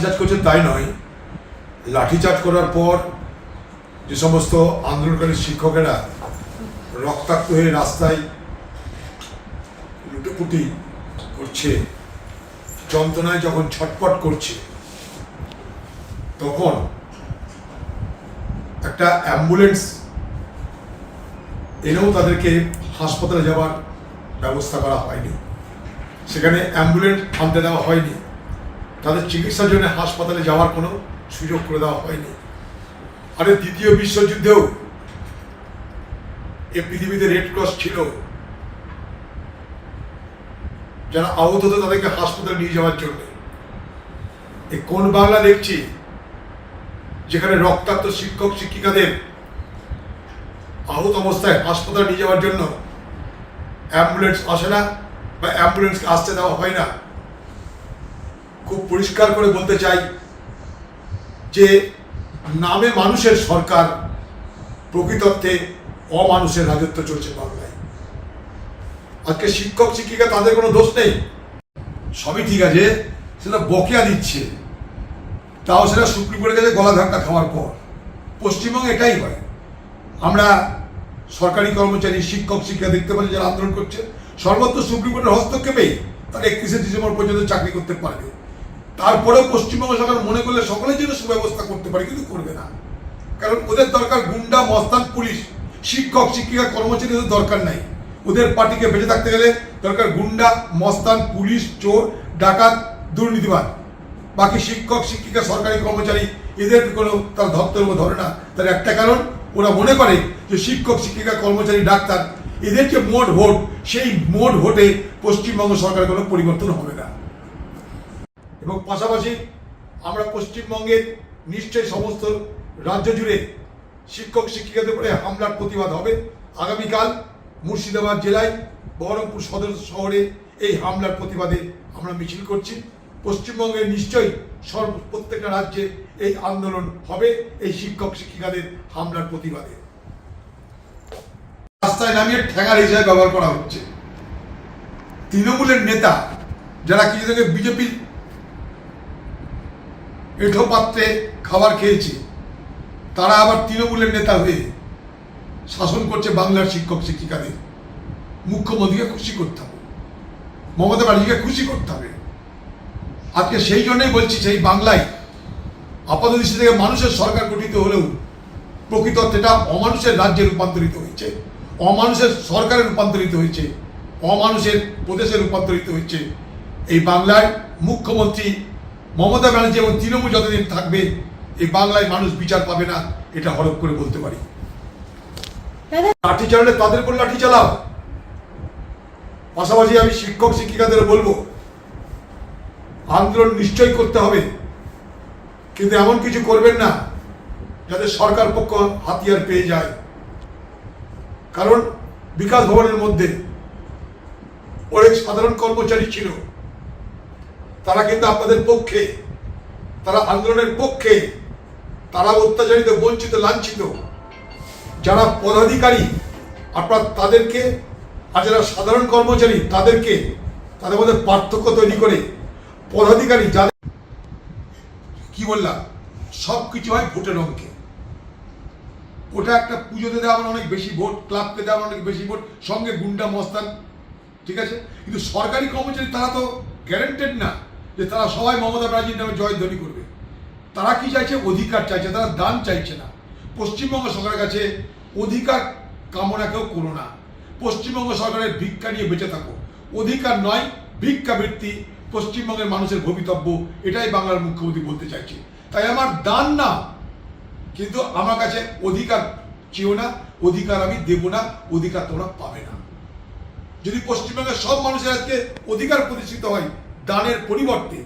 লাঠিচার্জ করছে তাই নয়। লাঠিচার্জ করার পর যে সমস্ত আন্দোলনকারী শিক্ষকেরা রক্তাক্ত হয়ে রাস্তায় লুটোপুটি করছে, যন্ত্রণায় যখন ছটপট করছে, তখন একটা অ্যাম্বুলেন্স এনেও তাদেরকে হাসপাতালে যাওয়ার ব্যবস্থা করা হয়নি। সেখানে অ্যাম্বুলেন্স আনতে দেওয়া হয়নি। তাদের চিকিৎসার জন্য হাসপাতালে যাওয়ার কোনো সুযোগ করে দেওয়া হয়নি। আরে দ্বিতীয় বিশ্বযুদ্ধেও এ পৃথিবীতে রেড ক্রস ছিল। যারা আহত হতো তাদেরকে হাসপাতালে নিয়ে যাওয়ার জন্য। এ কোন বাংলা দেখছি যেখানে রক্তাক্ত শিক্ষক শিক্ষিকাদের আহত অবস্থায় হাসপাতালে নিয়ে যাওয়ার জন্য অ্যাম্বুলেন্স আসে না বা অ্যাম্বুলেন্সকে আসতে দেওয়া হয় না? খুব পরিষ্কার করে বলতে চাই যে নামে মানুষের সরকার প্রকৃতর্থে অমানুষের রাজত্ব চলছে বাংলায়। আজকে শিক্ষক, শিক্ষিকা তাদের কোনো দোষ নেই। সবই ঠিক আছে, সেটা বকেয়া দিচ্ছে। তাও সেটা সুপ্রিম কোর্টের কাছে গলা ধাক্কা খাওয়ার পর। পশ্চিমবঙ্গে এটাই হয়। আমরা সরকারি কর্মচারী, শিক্ষক শিক্ষা দেখতে পাচ্ছি যারা আন্দোলন করছে। সর্বত্র সুপ্রিম কোর্টের হস্তক্ষেপেই তারা একত্রিশে ডিসেম্বর পর্যন্ত চাকরি করতে পারবে। তারপরেও পশ্চিমবঙ্গ সরকার মনে করলে সকলের জন্য সুব্যবস্থা করতে পারে, কিন্তু করবে না। কারণ ওদের দরকার গুন্ডা, মস্তান, পুলিশ, শিক্ষক, শিক্ষিকা, কর্মচারী ওদের দরকার নাই। ওদের পার্টিকে বেঁচে থাকতে গেলে দরকার গুন্ডা, মস্তান, পুলিশ, চোর, ডাকাত দুর্নীতিবাদ বাকি শিক্ষক, শিক্ষিকা, সরকারি কর্মচারী, এদের কোনো তার ধপ্তর ধরে না। তার একটা কারণ, ওরা মনে করে যে শিক্ষক, শিক্ষিকা, কর্মচারী, ডাক্তার, এদের যে মোট ভোট, সেই মোট ভোটে পশ্চিমবঙ্গ সরকারের কোনো পরিবর্তন হবে না। এবং পাশাপাশি আমরা পশ্চিমবঙ্গের নিশ্চয়ই সমস্ত রাজ্য জুড়ে শিক্ষক শিক্ষিকাদের উপরে হামলার প্রতিবাদ হবে। আগামীকাল মুর্শিদাবাদ জেলায় বহরমপুর সদর শহরে এই হামলার প্রতিবাদে আমরা মিছিল করছি। পশ্চিমবঙ্গে নিশ্চয়ই সর্ব, প্রত্যেকটা রাজ্যে এই আন্দোলন হবে, এই শিক্ষক শিক্ষিকাদের হামলার প্রতিবাদে। রাস্তায় নামিয়ে ঠেঙার হিসাবে ব্যবহার করা হচ্ছে। তৃণমূলের নেতা, যারা কিছুদিন বিজেপির এঁঠো পাত্রে খাবার খেয়েছে, তারা আবার তৃণমূলের নেতা হয়ে শাসন করছে বাংলার শিক্ষক শিক্ষিকাদের। মুখ্যমন্ত্রীকে খুশি করতে হবে, মমতা ব্যানার্জিকে খুশি করতে হবে। আজকে সেই জন্যই বলছি, সেই বাংলায় আপাত দৃষ্টি থেকে মানুষের সরকার গঠিত হলেও প্রকৃত অর্থেটা অমানুষের রাজ্যে রূপান্তরিত হয়েছে, অমানুষের সরকারে রূপান্তরিত হয়েছে, অমানুষের প্রদেশে রূপান্তরিত হয়েছে। এই বাংলায় মুখ্যমন্ত্রী মমতা ব্যানার্জি এবং তৃণমূল যতদিন থাকবে, এই বাংলায় মানুষ বিচার পাবে না, এটা হরপ করে বলতে পারি। লাঠি চালালে তাদের উপর লাঠি চালাও। পাশাপাশি আমি শিক্ষক শিক্ষিকাদের বলব, আন্দোলন নিশ্চয়ই করতে হবে, কিন্তু এমন কিছু করবেন না, যাতে সরকার পক্ষ হাতিয়ার পেয়ে যায়। কারণ বিকাশ ভবনের মধ্যে অনেক সাধারণ কর্মচারী ছিল। তারা কিন্তু আপনাদের পক্ষে, তারা আন্দোলনের পক্ষে, তারা অত্যাচারিত, বঞ্চিত, লাঞ্ছিত। যারা পদাধিকারী, আপনার তাদেরকে, আর যারা সাধারণ কর্মচারী, তাদেরকে, তাদের মধ্যে পার্থক্য তৈরি করে পদাধিকারী যাদের কি বললাম? সব কিছু হয় ভোটের অঙ্কে। ওটা একটা পুজোতে দেওয়া মানে অনেক বেশি ভোট, ক্লাবকে দেওয়া মানে অনেক বেশি ভোট, সঙ্গে গুন্ডা, মস্তান, ঠিক আছে? কিন্তু সরকারি কর্মচারী তারা তো গ্যারেন্টেড না। যে তারা সবাই মমতা ব্যানার্জির নামে জয়ধ্বনি করবে। তারা কি চাইছে? অধিকার চাইছে, তারা দান চাইছে না। পশ্চিমবঙ্গ সরকারের কাছে অধিকার কামনা কেউ করো না। পশ্চিমবঙ্গ সরকারের ভিক্ষা নিয়ে বেঁচে থাকো। অধিকার নয় ভিক্ষাবৃত্তি পশ্চিমবঙ্গের মানুষের ভবিতব্য, এটাই বাংলার মুখ্যমন্ত্রী বলতে চাইছে। তাই আমার দান না, কিন্তু আমার কাছে অধিকার চেয়েও না, অধিকার আমি দেব না, অধিকার তোমরা পাবে না। যদি পশ্চিমবঙ্গের সব মানুষের আজকে অধিকার প্রতিষ্ঠিত হয় দানের পরিবর্তে